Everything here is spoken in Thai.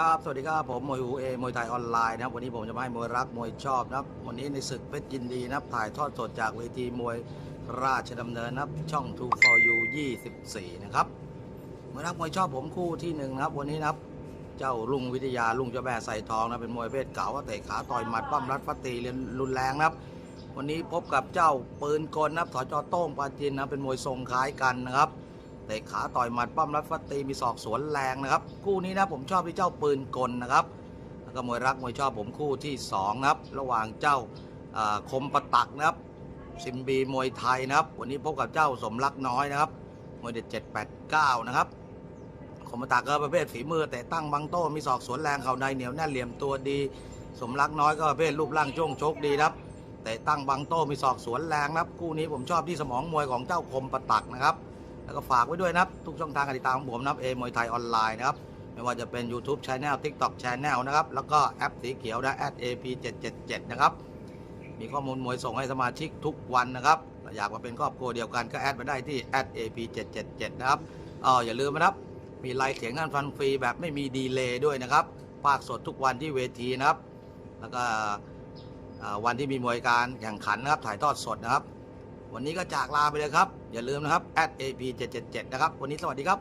ครับ สวัสดีครับ ผมมวยหูเอมวยไทยออนไลน์นะครับ วันนี้ผมจะมาให้มวยรักมวยชอบนะครับ วันนี้ในศึกเพชรยินดีนะครับถ่ายทอดสดจากเวทีมวยราชดำเนินนะครับ ช่อง2 for you 24 นะครับมวยรักมวยชอบผมคู่ที่หนึ่งนะครับ วันนี้นะครับ เจ้าลุงวิทยาลุงเจ้าแม่ใส่ทองนะ เป็นมวยเพศเก่าเตะขาต่อยหมัดปั้มรัดฟัดตีเรียนรุนแรงนะครับ วันนี้พบกับเจ้าปืนกลนะครับถอจอโต้งปาจินนะ เป็นมวยทรงคล้ายกันนะครับ เตะขาต่อยหมัดปั้มรัดฟัดตีมีศอกสวนแรงนะครับ คู่นี้นะผมชอบที่เจ้าปืนกลนะครับแล้วก็มวยรักมวยชอบผมคู่ที่สองนะครับระหว่างเจ้าคมประตักนะครับซิมบีมวยไทยนะครับ วันนี้พบกับเจ้าสมรักน้อยนะครับมวยเด็ดเจ็ดแปดเก้านะครับคมประตักก็ประเภทฝีมือแต่ตั้งบังโต้มีศอกสวนแรงเข่าในเหนียวแน่นเหลี่ยมตัวดี สมรักน้อยก็ประเภทรูปร่างช่วงชกดีครับแต่ตั้งบังโต้มีศอกสวนแรงนะครับ คู่นี้ผมชอบที่สมองมวยของเจ้าคมประตักนะครับ แล้วก็ฝากไว้ด้วยนะครับ ทุกช่องทางการติดตามของผมนะครับเอมวยไทยออนไลน์นะครับ ไม่ว่าจะเป็น YouTube Channel TikTok Channel นะครับ แล้วก็แอปสีเขียวนะ @ap777 นะครับ มีข้อมูลมวยส่งให้สมาชิกทุกวันนะครับ อยากมาเป็นครอบครัวเดียวกันก็แอดมาได้ที่ @ap777 นะครับอ๋ออย่าลืมนะครับมีไลน์เสียงงานฟันฟรีแบบไม่มีดีเลย์ด้วยนะครับภาคสดทุกวันที่เวทีนะครับ แล้วก็วันที่มีมวยการแข่งขันนะครับถ่ายทอดสดนะครับ วันนี้ก็จากลาไปเลยครับ อย่าลืมนะครับ @ap777 นะครับ วันนี้สวัสดีครับ